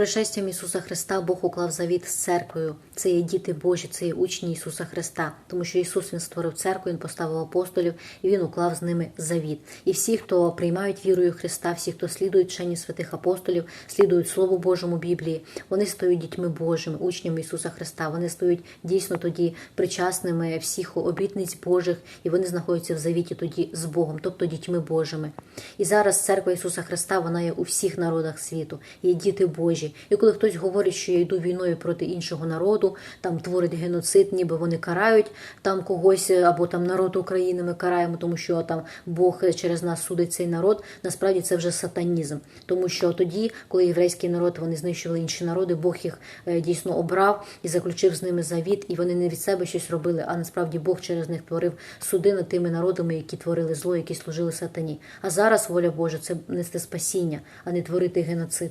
пришестям Ісуса Христа Бог уклав завіт з церквою. Це є діти Божі, це є учні Ісуса Христа, тому що Ісус Він створив церкву, Він поставив апостолів і Він уклав з ними завіт. І всі, хто приймають вірою Христа, всі, хто слідують вченню святих апостолів, слідують Слову Божому Біблії, вони стають дітьми Божими, учнями Ісуса Христа. Вони стають дійсно тоді причасними всіх обітниць Божих, і вони знаходяться в завіті тоді з Богом, тобто дітьми Божими. І зараз церква Ісуса Христа вона є у всіх народах світу, є діти Божі. І коли хтось говорить, що я йду війною проти іншого народу, там творить геноцид, ніби вони карають там когось або там народ України ми караємо, тому що там Бог через нас судить цей народ. Насправді це вже сатанізм, тому що тоді, коли єврейський народ вони знищували інші народи, Бог їх е, дійсно обрав і заключив з ними завіт, і вони не від себе щось робили, а насправді Бог через них творив суди над тими народами, які творили зло, які служили сатані. А зараз воля Божа це нести спасіння, а не творити геноцид.